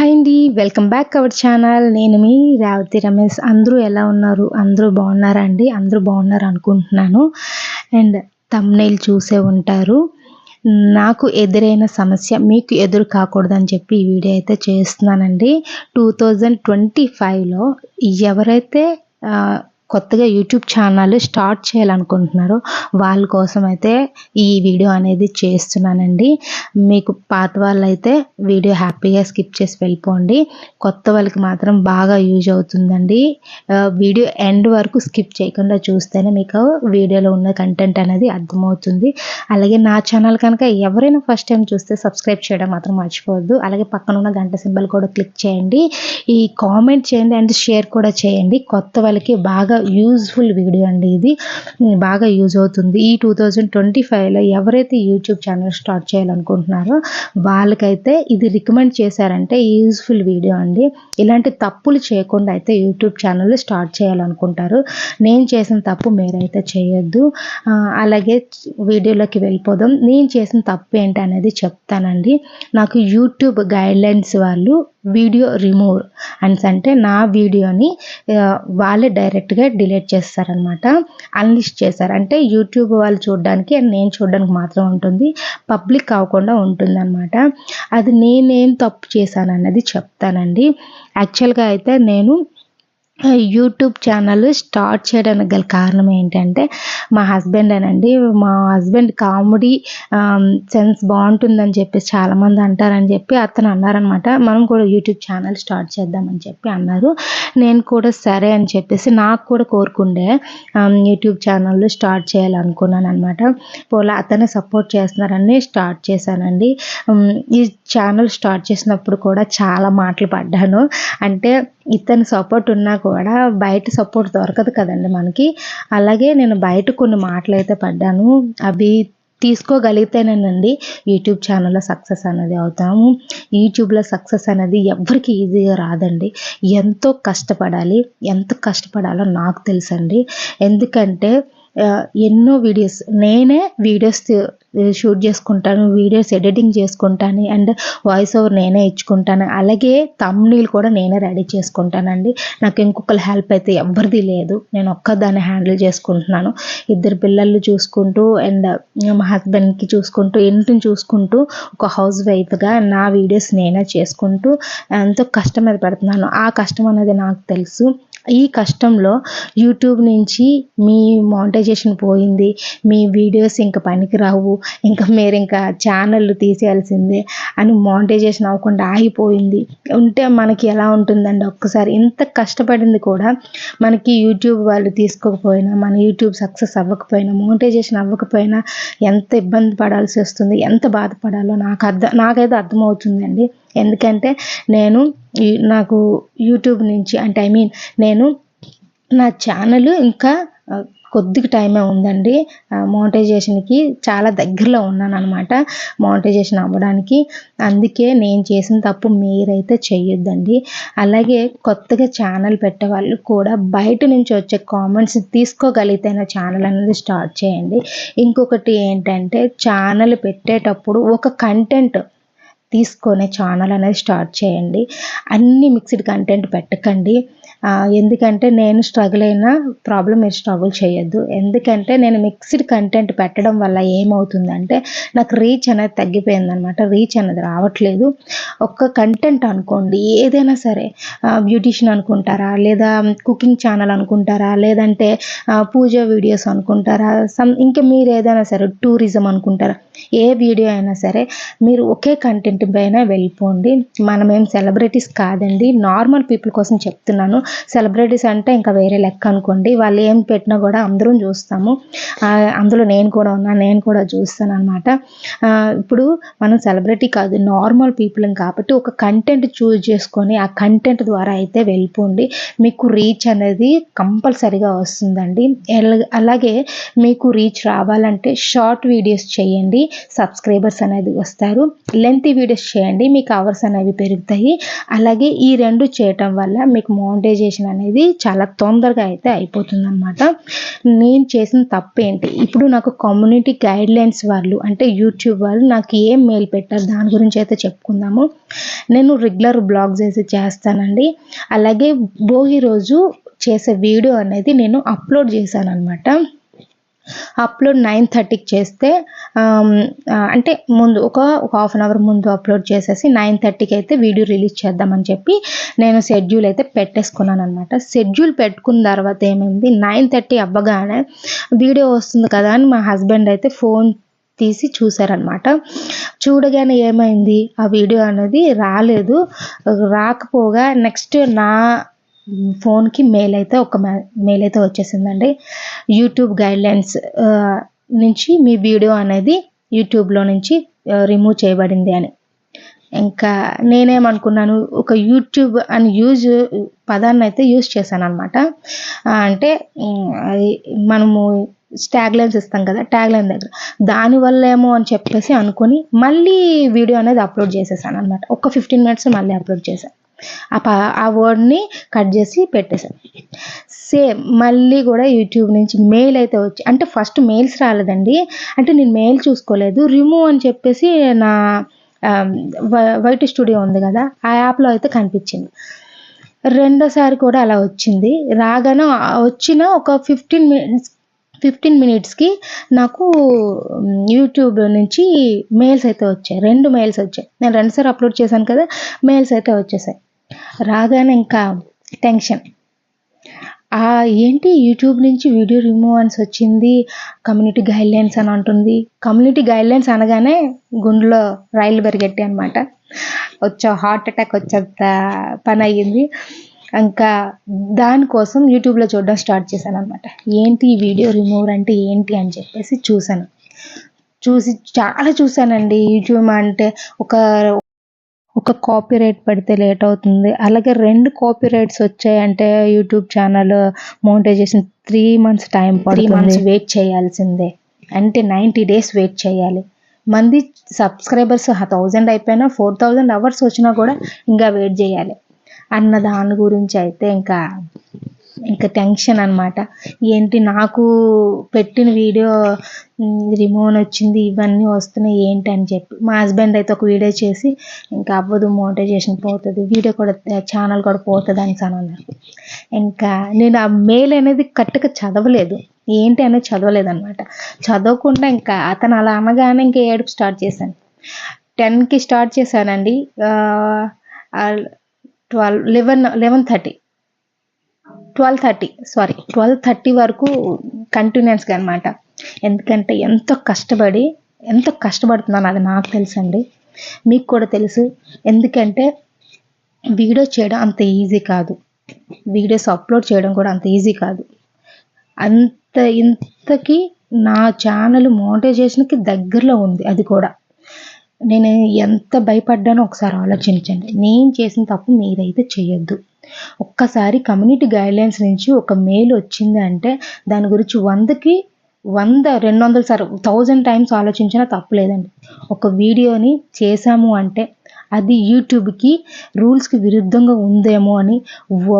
Hi అండి welcome back our channel. నేను మీ రేవతి రమేష్. అందరూ ఎలా ఉన్నారు? అందరూ బాగున్నారా అండి? అందరూ బాగున్నారు అనుకుంటున్నాను. అండ్ తమ్నైల్ చూసే ఉంటారు. నాకు ఎదురైన సమస్య మీకు ఎదురు కాకూడదని చెప్పి ఈ వీడియో అయితే చేస్తున్నానండి. టూ థౌజండ్ ట్వంటీ ఫైవ్లో ఎవరైతే కొత్తగా యూట్యూబ్ ఛానల్ స్టార్ట్ చేయాలనుకుంటున్నారో వాళ్ళ కోసం అయితే ఈ వీడియో అనేది చేస్తున్నానండి. మీకు పాత వాళ్ళు అయితే వీడియో హ్యాపీగా స్కిప్ చేసి వెళ్ళిపోండి. కొత్త వాళ్ళకి మాత్రం బాగా యూజ్ అవుతుందండి. వీడియో ఎండ్ వరకు స్కిప్ చేయకుండా చూస్తేనే మీకు వీడియోలో ఉన్న కంటెంట్ అనేది అర్థమవుతుంది. అలాగే నా ఛానల్ కనుక ఎవరైనా ఫస్ట్ టైం చూస్తే సబ్స్క్రైబ్ చేయడం మాత్రం మర్చిపోవద్దు. అలాగే పక్కన ఉన్న గంట సింబల్ కూడా క్లిక్ చేయండి. ఈ కామెంట్ చేయండి అండ్ షేర్ కూడా చేయండి. కొత్త వాళ్ళకి బాగా యూజ్ఫుల్ వీడియో అండి ఇది. బాగా యూజ్ అవుతుంది. ఈ టూ థౌజండ్ ట్వంటీ ఫైవ్లో ఎవరైతే యూట్యూబ్ ఛానల్ స్టార్ట్ చేయాలనుకుంటున్నారో వాళ్ళకైతే ఇది రికమెండ్ చేశారంటే యూజ్ఫుల్ వీడియో అండి. ఇలాంటి తప్పులు చేయకుండా అయితే యూట్యూబ్ ఛానల్ స్టార్ట్ చేయాలనుకుంటారు. నేను చేసిన తప్పు మీరైతే చేయొద్దు. అలాగే వీడియోలోకి వెళ్ళిపోదాం. నేను చేసిన తప్పు ఏంటి అనేది చెప్తానండి. నాకు యూట్యూబ్ గైడ్లైన్స్ వాళ్ళు వీడియో రిమూవ్ అండ్స్ అంటే నా వీడియోని వాళ్ళే డైరెక్ట్గా డిలీట్ చేస్తారనమాట అన్లిస్ట్ చేస్తారు. అంటే యూట్యూబ్ వాళ్ళు చూడడానికి అండ్ నేను చూడడానికి మాత్రం ఉంటుంది పబ్లిక్ కాకుండా ఉంటుందన్నమాట. అది నేనేం తప్పు చేశాను అన్నది చెప్తానండి. యాక్చువల్గా అయితే నేను యూట్యూబ్ ఛానల్ స్టార్ట్ చేయడానికి గల కారణం ఏంటంటే మా హస్బెండ్ అనండి. మా హస్బెండ్ కామెడీ సెన్స్ బాగుంటుందని చెప్పేసి చాలామంది అంటారని చెప్పి అతను అన్నారనమాట. మనం కూడా యూట్యూబ్ ఛానల్ స్టార్ట్ చేద్దామని చెప్పి అన్నారు. నేను కూడా సరే అని చెప్పేసి నాకు కూడా కోరుకుండే యూట్యూబ్ ఛానల్ స్టార్ట్ చేయాలనుకున్నాను అనమాట పోలా అతనే సపోర్ట్ చేస్తున్నారని స్టార్ట్ చేశానండి. ఈ ఛానల్ స్టార్ట్ చేసినప్పుడు కూడా చాలా మాటలు పడ్డాను. అంటే ఇతని సపోర్ట్ ఉన్నా కూడా బయట సపోర్ట్ దొరకదు కదండి మనకి. అలాగే నేను బయట కొన్ని మాటలు అయితే పడ్డాను. అవి తీసుకోగలిగితేనేనండి. యూట్యూబ్ ఛానల్లో సక్సెస్ అనేది అవుతాము. యూట్యూబ్లో సక్సెస్ అనేది ఎవరికి ఈజీగా రాదండి. ఎంతో కష్టపడాలి. ఎంత కష్టపడాలో నాకు తెలుసండి. ఎందుకంటే ఎన్నో వీడియోస్ నేనే వీడియోస్ షూట్ చేసుకుంటాను వీడియోస్ ఎడిటింగ్ చేసుకుంటాను అండ్ వాయిస్ ఓవర్ నేనే ఇచ్చుకుంటాను. అలాగే తమ్నీల్ కూడా నేనే రెడీ చేసుకుంటానండి. నాకు ఇంకొకరి హెల్ప్ అయితే ఎవరిది లేదు. నేను ఒక్కదాన్ని హ్యాండిల్ చేసుకుంటున్నాను. ఇద్దరు పిల్లలు చూసుకుంటూ అండ్ మా హస్బెండ్కి చూసుకుంటూ ఇంటిని చూసుకుంటూ ఒక హౌస్ వైఫ్గా నా వీడియోస్ నేనే చేసుకుంటూ ఎంతో కష్టం మీద పెడుతున్నాను. ఆ కష్టం అనేది నాకు తెలుసు. ఈ కష్టంలో యూట్యూబ్ నుంచి మీ మానిటైజేషన్ పోయింది మీ వీడియోస్ ఇంకా పనికిరావు ఇంకా మీరు ఇంకా ఛానల్ తీసేయాల్సిందే అని మానిటైజేషన్ అవ్వకుండా ఆగిపోయింది. ఉంటే మనకి ఎలా ఉంటుందండి? ఒక్కసారి ఇంత కష్టపడింది కూడా మనకి యూట్యూబ్ వాళ్ళు తీసుకోకపోయినా మన యూట్యూబ్ సక్సెస్ అవ్వకపోయినా మానిటైజేషన్ అవ్వకపోయినా ఎంత ఇబ్బంది పడాల్సి వస్తుంది ఎంత బాధపడాలో నాకు అర్థం నాకైతే అర్థమవుతుందండి. ఎందుకంటే నేను నాకు యూట్యూబ్ నుంచి అంటే ఐ మీన్ నేను నా ఛానల్ ఇంకా కొద్దిగా టైమే ఉందండి. మోనిటైజేషన్కి చాలా దగ్గరలో ఉన్నాను అనమాట మోనిటైజేషన్ అవ్వడానికి అందుకే నేను చేసిన తప్పు మీరైతే చేయొద్దండి అలాగే కొత్తగా ఛానల్ పెట్టే వాళ్ళు కూడా బయట నుంచి వచ్చే కామెంట్స్ తీసుకోగలిగితేనే ఛానల్ అనేది స్టార్ట్ చేయండి. ఇంకొకటి ఏంటంటే ఛానల్ పెట్టేటప్పుడు ఒక కంటెంట్ తీసుకొని ఛానల్ అనేది స్టార్ట్ చేయండి. అన్ని మిక్స్డ్ కంటెంట్ పెట్టకండి. ఎందుకంటే నేను స్ట్రగుల్ అయిన ప్రాబ్లం మీరు స్ట్రగుల్ చేయొద్దు. ఎందుకంటే నేను మిక్స్డ్ కంటెంట్ పెట్టడం వల్ల ఏమవుతుందంటే నాకు రీచ్ అనేది తగ్గిపోయింది అనమాట రీచ్ అనేది రావట్లేదు. ఒక్క కంటెంట్ అనుకోండి ఏదైనా సరే బ్యూటిషియన్ అనుకుంటారా లేదా కుకింగ్ ఛానల్ అనుకుంటారా లేదంటే పూజ వీడియోస్ అనుకుంటారా సమ్ ఇంకా మీరు ఏదైనా సరే టూరిజం అనుకుంటారా ఏ వీడియో అయినా సరే మీరు ఒకే కంటెంట్ పైన వెళ్ళిపోండి. మనమేం సెలబ్రిటీస్ కాదండి. నార్మల్ పీపుల్ కోసం చెప్తున్నాను. సెలబ్రిటీస్ అంటే ఇంకా వేరే లెక్క అనుకోండి. వాళ్ళు ఏం పెట్టినా కూడా అందరం చూస్తాము. అందులో నేను కూడా ఉన్నాను నేను కూడా చూస్తాను అనమాట ఇప్పుడు మనం సెలబ్రిటీ కాదు నార్మల్ పీపుల్ కాబట్టి ఒక కంటెంట్ చూజ్ చేసుకొని ఆ కంటెంట్ ద్వారా అయితే వెళ్ళిపోండి. మీకు రీచ్ అనేది కంపల్సరిగా వస్తుందండి. అలాగే మీకు రీచ్ రావాలంటే షార్ట్ వీడియోస్ చేయండి. సబ్స్క్రైబర్స్ అనేది వస్తారు. లెంత్ వీడియోస్ చేయండి. మీకు అవర్స్ అనేవి పెరుగుతాయి. అలాగే ఈ రెండు చేయటం వల్ల మీకు మౌంటేజ్ మోనిటైజేషన్ అనేది చాలా తొందరగా అయితే అయిపోతుంది అనమాట నేను చేసిన తప్పు ఏంటి ఇప్పుడు నాకు కమ్యూనిటీ గైడ్లైన్స్ వాళ్ళు అంటే యూట్యూబ్ వాళ్ళు నాకు ఏం మెయిల్ పెట్టారు? దాని గురించి అయితే చెప్పుకుందాము. నేను రెగ్యులర్ బ్లాగ్స్ అయితే చేస్తానండి. అలాగే భోగి రోజు చేసే వీడియో అనేది నేను అప్లోడ్ చేశాను అనమాట అప్లోడ్ నైన్ థర్టీకి చేస్తే అంటే ముందు ఒక ఒక హాఫ్ అన్ అవర్ ముందు అప్లోడ్ చేసేసి నైన్ థర్టీకి అయితే వీడియో రిలీజ్ చేద్దామని చెప్పి నేను షెడ్యూల్ అయితే పెట్టేసుకున్నాను అనమాట షెడ్యూల్ పెట్టుకున్న తర్వాత ఏమైంది? నైన్ థర్టీ అవ్వగానే వీడియో వస్తుంది కదా అని మా హస్బెండ్ అయితే ఫోన్ తీసి చూసారనమాట చూడగానే ఏమైంది? ఆ వీడియో అనేది రాలేదు. రాకపోగా నెక్స్ట్ నా ఫోన్కి మెయిల్ అయితే ఒక మెయిల్ అయితే వచ్చేసిందండి. యూట్యూబ్ గైడ్లైన్స్ నుంచి మీ వీడియో అనేది యూట్యూబ్లో నుంచి రిమూవ్ చేయబడింది అని. ఇంకా నేనేమనుకున్నాను ఒక యూట్యూబ్ అని యూజ్ పదాన్ని అయితే యూజ్ చేశాను అనమాట అంటే అది మనము ట్యాగ్ లైన్స్ ఇస్తాం కదా ట్యాగ్ లైన్ దగ్గర. దానివల్ల ఏమో అని చెప్పేసి అనుకొని మళ్ళీ వీడియో అనేది అప్లోడ్ చేసేసాను అనమాట ఒక ఫిఫ్టీన్ మినిట్స్ మళ్ళీ అప్లోడ్ చేశాను ఆ ప ఆ వర్డ్ని కట్ చేసి పెట్టేశాను సేమ్ మళ్ళీ కూడా యూట్యూబ్ నుంచి మెయిల్ అయితే వచ్చి అంటే ఫస్ట్ మెయిల్స్ రాలేదండి. అంటే నేను మెయిల్ చూసుకోలేదు. రిమూవ్ అని చెప్పేసి నా వైట్ స్టూడియో ఉంది కదా ఆ యాప్లో అయితే కనిపించింది. రెండోసారి కూడా అలా వచ్చింది. రాగానే వచ్చిన ఒక ఫిఫ్టీన్ మినిట్స్ ఫిఫ్టీన్ మినిట్స్కి నాకు యూట్యూబ్ నుంచి మెయిల్స్ అయితే వచ్చాయి. రెండు మెయిల్స్ వచ్చాయి. నేను రెండుసార్లు అప్లోడ్ చేశాను కదా మెయిల్స్ అయితే వచ్చేసాయి. రాగానే ఇంకా టెన్షన్. ఆ ఏంటి యూట్యూబ్ నుంచి వీడియో రిమూవ్ అన్స్ వచ్చింది కమ్యూనిటీ గైడ్లైన్స్ అని అంటుంది. కమ్యూనిటీ గైడ్లైన్స్ అనగానే గుండెలో రైలు పరిగెట్టి అనమాట వచ్చా హార్ట్ అటాక్ వచ్చేంత పని అయ్యింది. ఇంకా దానికోసం యూట్యూబ్లో చూడడం స్టార్ట్ చేశాను అనమాట ఏంటి ఈ వీడియో రిమూవ్ అంటే ఏంటి అని చెప్పేసి చూశాను. చూసి చాలా చూశానండి. యూట్యూబ్ అంటే ఒక ఒక కాపీ రైట్ పడితే లేట్ అవుతుంది. అలాగే రెండు కాపీ రైట్స్ వచ్చాయంటే YouTube channel monetization three months time three months wait చేయాల్సిందే. అంటే నైంటీ డేస్ వెయిట్ చేయాలి. మంది సబ్స్క్రైబర్స్ థౌజండ్ అయిపోయినా ఫోర్ థౌజండ్ అవర్స్ వచ్చినా కూడా ఇంకా వెయిట్ చేయాలి. అన్న దాని గురించి అయితే ఇంకా ఇంకా టెన్షన్ అనమాట ఏంటి నాకు పెట్టిన వీడియో రిమోన్ వచ్చింది ఇవన్నీ వస్తున్నాయి ఏంటి అని చెప్పి. మా హస్బెండ్ అయితే ఒక వీడియో చేసి ఇంకా అవ్వదు మోటైజేషన్ పోతుంది వీడియో కూడా ఛానల్ కూడా పోతుంది అని అన్నారు. ఇంకా నేను ఆ మెయిల్ అనేది కరెక్ట్గా చదవలేదు. ఏంటి అనేది చదవలేదు అనమాట చదవకుండా ఇంకా అతను అలా అనగానే ఇంకా ఏడుపు స్టార్ట్ చేశాను. టెన్కి స్టార్ట్ చేశానండి twelve eleven eleven thirty twelve thirty sorry twelve thirty వరకు కంటిన్యూస్గా అనమాట ఎందుకంటే ఎంతో కష్టపడి ఎంతో కష్టపడుతున్నాను అది నాకు తెలుసండి. మీకు కూడా తెలుసు. ఎందుకంటే వీడియో చేయడం అంత ఈజీ కాదు. వీడియోస్ అప్లోడ్ చేయడం కూడా అంత ఈజీ కాదు. అంత ఇంతకీ నా ఛానల్ మోనిటైజేషన్కి దగ్గరలో ఉంది అది కూడా. నేను ఎంత భయపడ్డానో ఒకసారి ఆలోచించండి. నేను చేసిన తప్పు మీరైతే చేయొద్దు. ఒక్కసారి కమ్యూనిటీ గైడ్లైన్స్ నుంచి ఒక మెయిల్ వచ్చింది అంటే దాని గురించి వందకి వంద రెండు వందల సార్ థౌజండ్ టైమ్స్ ఆలోచించినా తప్పులేదండి ఒక వీడియోని చేశాము అంటే అది యూట్యూబ్కి రూల్స్కి విరుద్ధంగా ఉందేమో అని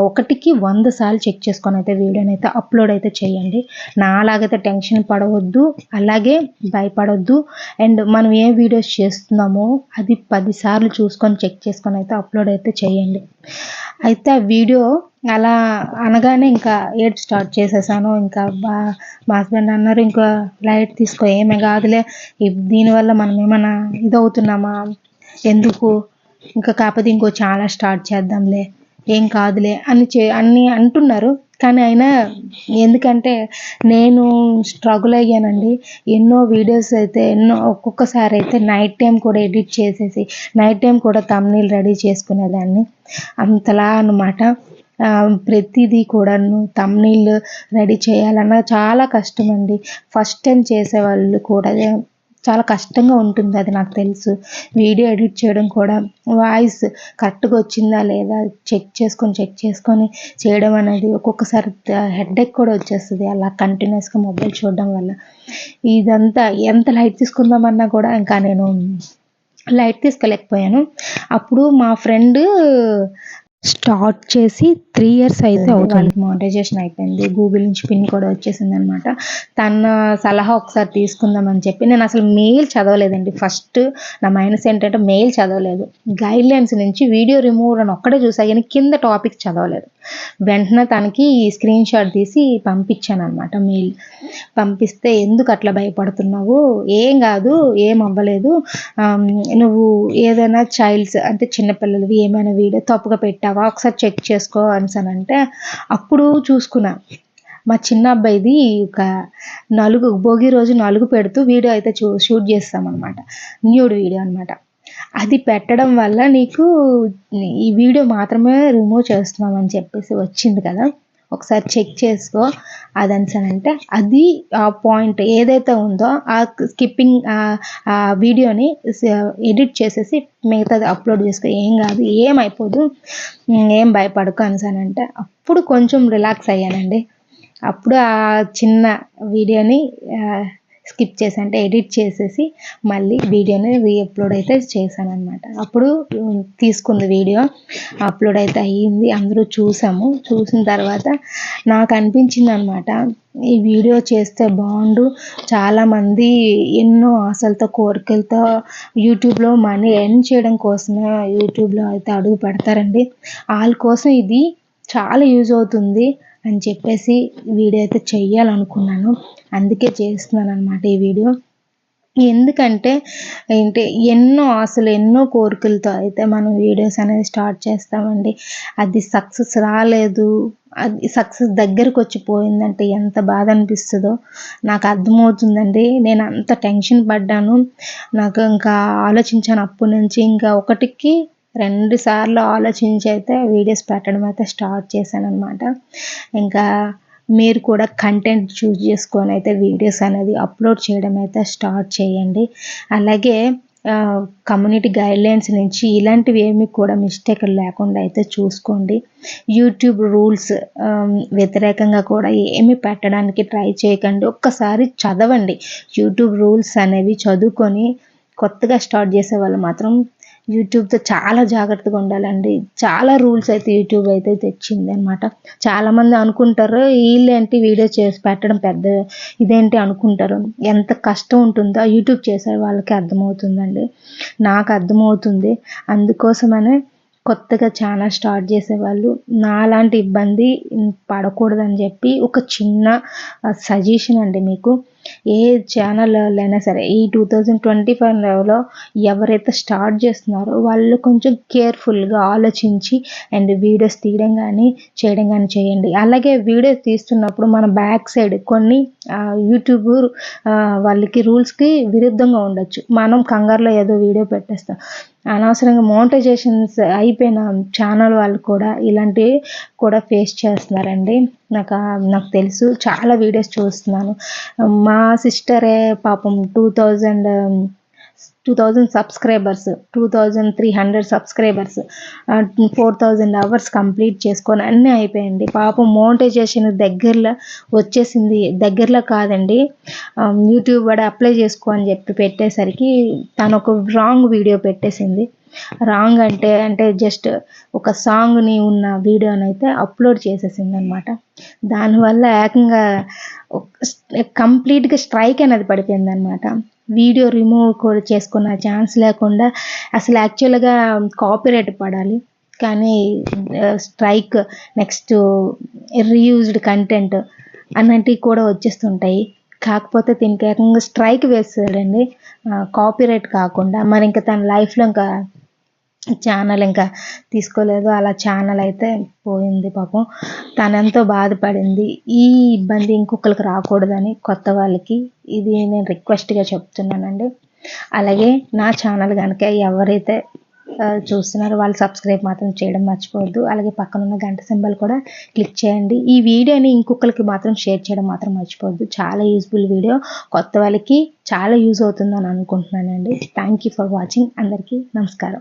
ఒకటికి వంద సార్లు చెక్ చేసుకొని అయితే వీడియోని అయితే అప్లోడ్ అయితే చేయండి. నాలాగైతే టెన్షన్ పడవద్దు అలాగే భయపడవద్దు అండ్ మనం ఏ వీడియోస్ చేస్తున్నామో అది పదిసార్లు చూసుకొని చెక్ చేసుకొని అయితే అప్లోడ్ అయితే చేయండి. అయితే ఆ వీడియో అలా అనగానే ఇంకా ఏడ్ స్టార్ట్ చేసేసాను. ఇంకా బా మా హస్బెండ్ అన్నారు ఇంకా లైట్ తీసుకో ఏమీ కాదులే. దీనివల్ల మనం ఏమైనా ఇదవుతున్నామా? ఎందుకు? ఇంకా కాకపోతే ఇంకో చాలా స్టార్ట్ చేద్దాంలే. ఏం కాదులే అని చే అన్ని అంటున్నారు. కానీ అయినా ఎందుకంటే నేను స్ట్రగుల్ అయ్యానండి. ఎన్నో వీడియోస్ అయితే ఎన్నో ఒక్కొక్కసారి అయితే నైట్ టైం కూడా ఎడిట్ చేసేసి నైట్ టైం కూడా తమ్నీల్ రెడీ చేసుకునేదాన్ని. అంతలా అన్నమాట. ప్రతిదీ కూడాను తమ్నీళ్ళు రెడీ చేయాలన్నా చాలా కష్టం అండి ఫస్ట్ టైం చేసేవాళ్ళు కూడా చాలా కష్టంగా ఉంటుంది అది నాకు తెలుసు. వీడియో ఎడిట్ చేయడం కూడా వాయిస్ కరెక్ట్గా వచ్చిందా లేదా చెక్ చేసుకొని చెక్ చేసుకొని చేయడం అనేది ఒక్కొక్కసారి హెడ్ఏక్ కూడా వచ్చేస్తుంది. అలా కంటిన్యూస్గా మొబైల్ చూడడం వల్ల. ఇదంతా ఎంత లైట్ తీసుకుందామన్నా కూడా ఇంకా నేను లైట్ తీసుకోలేకపోయాను. అప్పుడు మా ఫ్రెండ్ స్టార్ట్ చేసి త్రీ ఇయర్స్ అయితే అవుతుంది. మోనిటైజేషన్ అయిపోయింది. గూగుల్ నుంచి పిన్ కూడా వచ్చేసింది అనమాట తన సలహా ఒకసారి తీసుకుందామని చెప్పి నేను అసలు మెయిల్ చదవలేదండి. ఫస్ట్ నా మైనస్ ఏంటంటే మెయిల్ చదవలేదు. గైడ్ లైన్స్ నుంచి వీడియో రిమూవర్ అని ఒక్కడే చూసా. కానీ కింద టాపిక్ చదవలేదు. వెంటనే తనకి స్క్రీన్ షాట్ తీసి పంపించాను అనమాట మెయిల్ పంపిస్తే ఎందుకు అట్లా భయపడుతున్నావు? ఏం కాదు ఏం అవ్వలేదు. నువ్వు ఏదైనా చైల్డ్స్ అంటే చిన్నపిల్లలవి ఏమైనా వీడియో తప్పుగా పెట్టావా? ఒకసారి చెక్ చేసుకో అంటే అప్పుడు చూసుకున్నా. మా చిన్న అబ్బాయిది ఒక నలుగు భోగి రోజు నలుగు పెడుతూ వీడియో అయితే చూ షూట్ చేస్తామన్నమాట. న్యూడ్ వీడియో అనమాట అది పెట్టడం వల్ల నీకు ఈ వీడియో మాత్రమే రిమూవ్ చేస్తున్నాం అని చెప్పేసి వచ్చింది కదా. ఒకసారి చెక్ చేసుకో అది అంటే అది ఆ పాయింట్ ఏదైతే ఉందో ఆ స్కిప్పింగ్ ఆ వీడియోని ఎడిట్ చేసేసి మిగతాది అప్లోడ్ చేసుకో. ఏం కాదు ఏమైపోదు ఏం భయపడకు అంటే అప్పుడు కొంచెం రిలాక్స్ అయ్యానండి. అప్పుడు ఆ చిన్న వీడియోని స్కిప్ చేసి అంటే ఎడిట్ చేసేసి మళ్ళీ వీడియోని రీఅప్లోడ్ అయితే చేశాను అనమాట అప్పుడు తీసుకుంది వీడియో. అప్లోడ్ అయితే అయ్యింది. అందరూ చూసాము. చూసిన తర్వాత నాకు అనిపించింది అనమాట ఈ వీడియో చేస్తే బాగుండు. చాలామంది ఎన్నో ఆశలతో కోరికలతో యూట్యూబ్లో మనీ ఎర్న్ చేయడం కోసమే యూట్యూబ్లో అయితే అడుగు పెడతారండి. వాళ్ళ కోసం ఇది చాలా యూజ్ అవుతుంది అని చెప్పేసి వీడియో అయితే చెయ్యాలనుకున్నాను. అందుకే చేస్తున్నాను అనమాట ఈ వీడియో. ఎందుకంటే ఏంటి ఎన్నో ఆశలు ఎన్నో కోరికలతో అయితే మనం వీడియోస్ అనేది స్టార్ట్ చేస్తామండి. అది సక్సెస్ రాలేదు అది సక్సెస్ దగ్గరకు వచ్చి పోయిందంటే ఎంత బాధ అనిపిస్తుందో. నాకు అర్థమవుతుందండి. నేను అంత టెన్షన్ పడ్డాను. నాకు ఇంకా ఆలోచించాను అప్పటి నుంచి. ఇంకా ఒకటికి రెండు సార్లు ఆలోచించి అయితే వీడియోస్ పెట్టడం అయితే స్టార్ట్ చేశాను అనమాట ఇంకా మీరు కూడా కంటెంట్ చూస్ చేసుకొని అయితే వీడియోస్ అనేది అప్లోడ్ చేయడం అయితే స్టార్ట్ చేయండి. అలాగే కమ్యూనిటీ గైడ్లైన్స్ నుంచి ఇలాంటివి ఏమి కూడా మిస్టేక్ లేకుండా అయితే చూసుకోండి. యూట్యూబ్ రూల్స్ వ్యతిరేకంగా కూడా ఏమి పెట్టడానికి ట్రై చేయకండి. ఒక్కసారి చదవండి. యూట్యూబ్ రూల్స్ అనేవి చదువుకొని కొత్తగా స్టార్ట్ చేసే వాళ్ళు మాత్రం యూట్యూబ్తో చాలా జాగ్రత్తగా ఉండాలండి. చాలా రూల్స్ అయితే యూట్యూబ్ అయితే తెచ్చింది అనమాట చాలామంది అనుకుంటారు వీళ్ళేంటి వీడియో చేసి పెట్టడం పెద్ద ఇదేంటి అనుకుంటారు. ఎంత కష్టం ఉంటుందో యూట్యూబ్ చేసే వాళ్ళకి అర్థమవుతుందండి. నాకు అర్థమవుతుంది. అందుకోసమనే కొత్తగా ఛానల్ స్టార్ట్ చేసేవాళ్ళు నాలాంటి ఇబ్బంది పడకూడదని చెప్పి ఒక చిన్న సజెషన్ అండి మీకు. ఏ ఛానల్లో అయినా సరే ఈ టూ థౌజండ్ ట్వంటీ ఫైవ్లో ఎవరైతే స్టార్ట్ చేస్తున్నారో వాళ్ళు కొంచెం కేర్ఫుల్గా ఆలోచించి అండ్ వీడియోస్ తీయడం కానీ చేయడం. కానీ చేయండి అలాగే వీడియోస్ తీస్తున్నప్పుడు మన బ్యాక్ సైడ్ కొన్ని యూట్యూబ్ వాళ్ళకి రూల్స్కి విరుద్ధంగా ఉండొచ్చు. మనం కంగారులో ఏదో వీడియో పెట్టేస్తాం. అనవసరంగా మోనిటైజేషన్స్ అయిపోయిన ఛానల్ వాళ్ళు కూడా ఇలాంటివి కూడా ఫేస్ చేస్తున్నారండి. నాకు నాకు తెలుసు చాలా వీడియోస్ చూస్తున్నాను. మా సిస్టరే పాపం two thousand two thousand subscribers two thousand three hundred subscribers four thousand hours complete చేసుకొని అన్నీ అయిపోయింది. పాపం మోనిటైజేషన్ దగ్గరలో వచ్చేసింది. దగ్గరలో కాదండి యూట్యూబ్ కూడా అప్లై చేసుకో అని చెప్పి పెట్టేసరికి తను ఒక రాంగ్ వీడియో పెట్టేసింది. రాంగ్ అంటే అంటే జస్ట్ ఒక సాంగ్ని ఉన్న వీడియోని అయితే అప్లోడ్ చేసేసింది అనమాట దానివల్ల ఏకంగా కంప్లీట్గా స్ట్రైక్ అనేది పడిపోయింది అనమాట వీడియో రిమూవ్ కూడా చేసుకున్న ఛాన్స్ లేకుండా అసలు యాక్చువల్గా కాపీరైట్ పడాలి. కానీ స్ట్రైక్ నెక్స్ట్ రీయూజ్డ్ కంటెంట్ అన్నంటివి కూడా వచ్చేస్తుంటాయి. కాకపోతే దీనికి ఏకంగా స్ట్రైక్ వేస్తాడండి కాపీరైట్ కాకుండా. మరి ఇంకా తన లైఫ్లో ఇంకా ఛానల్ ఇంకా తీసుకోలేదు. అలా ఛానల్ అయితే పోయింది పాపం. తను ఎంతో బాధపడింది. ఈ ఇబ్బంది ఇంకొకరికి రాకూడదని కొత్త వాళ్ళకి ఇది నేను రిక్వెస్ట్గా చెప్తున్నానండి. అలాగే నా ఛానల్ కనుక ఎవరైతే చూస్తున్నారో వాళ్ళు సబ్స్క్రైబ్ మాత్రం చేయడం మర్చిపోవద్దు. అలాగే పక్కన ఉన్న గంట సింబల్ కూడా క్లిక్ చేయండి. ఈ వీడియోని ఇంకొకరికి మాత్రం షేర్ చేయడం మాత్రం మర్చిపోవద్దు. చాలా యూస్ఫుల్ వీడియో. కొత్త వాళ్ళకి చాలా యూజ్ అవుతుందని అనుకుంటున్నానండి. థ్యాంక్ యూ ఫర్ వాచింగ్ అందరికీ నమస్కారం.